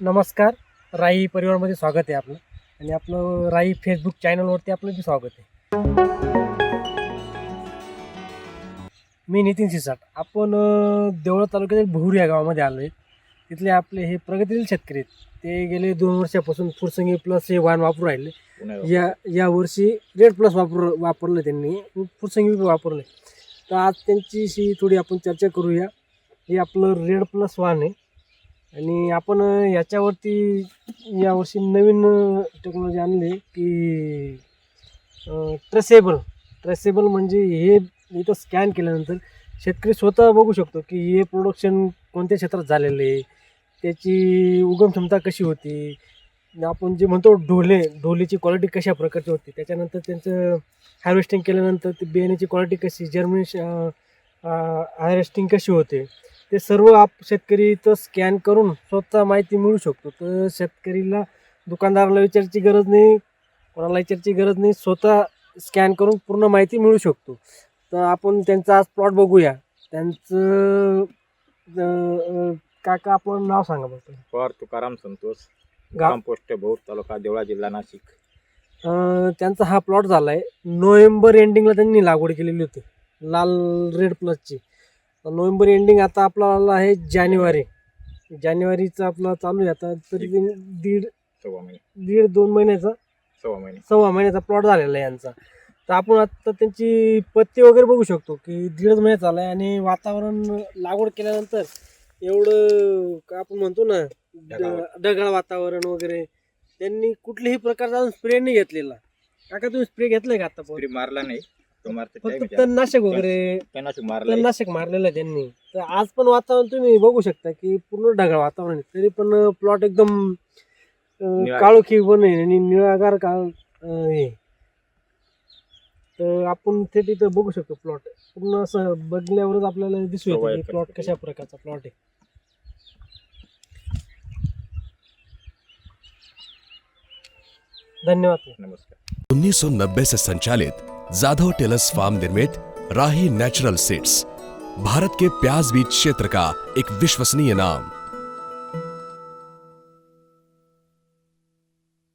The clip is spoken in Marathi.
नमस्कार. राई परिवारमध्ये स्वागत आहे आपलं. आणि आपलं राई फेसबुक चॅनलवरती आपलं बी स्वागत आहे. मी नितीन सिसाट आपण देवळा तालुक्यातील भुर या गावामध्ये आलो आहे. तिथले आपले हे प्रगतीशील शेतकरी आहेत. ते गेले दोन वर्षापासून फुरसंगी प्लस हे वाण वापरू राहिले. या या वर्षी रेड प्लस वापर वापरलं त्यांनी. फुरसंगी वापरलं तर आज त्यांच्याशी थोडी आपण चर्चा करूया. हे आपलं रेड प्लस वाण आहे. आणि आपण याच्यावरती यावर्षी नवीन टेक्नॉलॉजी आणली की ट्रेसेबल ट्रेसेबल म्हणजे हे इथं स्कॅन केल्यानंतर शेतकरी स्वतः बघू शकतो की हे प्रोडक्शन कोणत्या क्षेत्रात झालेलं आहे त्याची उगम क्षमता कशी होती आपण जे म्हणतो ढोले ढोलीची क्वालिटी कशा प्रकारची होती त्याच्यानंतर त्यांचं हार्वेस्टिंग केल्यानंतर ते बियाण्याची क्वालिटी कशी जर्मिनेशन हार्वेस्टिंग कशी होते? ते सर्व आप शेतकरी इथं स्कॅन करून स्वतः माहिती मिळू शकतो. तर शेतकरीला दुकानदाराला विचारायची गरज नाही कोणाला विचारायची गरज नाही स्वतः स्कॅन करून पूर्ण माहिती मिळू शकतो. तर आपण त्यांचं आज प्लॉट बघूया. त्यांचं काका आपण नाव सांगा बघतो पवार तुकाराम संतोष गाव पोस्ट भोर तालुका देवळा जिल्हा नाशिक. त्यांचा हा प्लॉट झाला आहे नोव्हेंबर एंडिंगला त्यांनी लागवड केलेली होती. लाल रेड प्लसची. नोव्हेंबर एंडिंग आता आपला आहे जानेवारी. जानेवारीचा आपला चालू आहे आता तरी दीड सव्वा महिने. दीड दोन महिन्याचा सव्वा महिने. सव्वा महिन्याचा प्लॉट झालेला आहे यांचा. तर आपण आता त्यांची पत्ती वगैरे बघू शकतो की दीडच महिन्यात झाला आहे आणि वातावरण लागवड केल्यानंतर एवढं का आपण म्हणतो ना ढगाळ. वातावरण वगैरे त्यांनी कुठल्याही प्रकारचा स्प्रे नाही घेतलेला. काका तुम्ही स्प्रे घेतलाय का आता मारला नाही. फक्त तणनाशक वगैरे मारला तणनाशक मारलेलं आहे त्यांनी. तर आज पण वातावरण तुम्ही बघू शकता की पूर्ण ढगाळ वातावरण आहे. तरी पण प्लॉट एकदम काळोखी पण आहे आणि निळागार काळ हे. तर आपण थेट इथं बघू शकतो प्लॉट पूर्ण असं बघल्यावरच आपल्याला दिसू येतं प्लॉट. कशा प्रकारचा प्लॉट आहे. धन्यवाद. नमस्कार. 1990 से संचालित जाधव टेलर्स फार्म निर्मित राही नेचुरल सीड्स भारत के प्याज बीज क्षेत्र का एक विश्वसनीय नाम।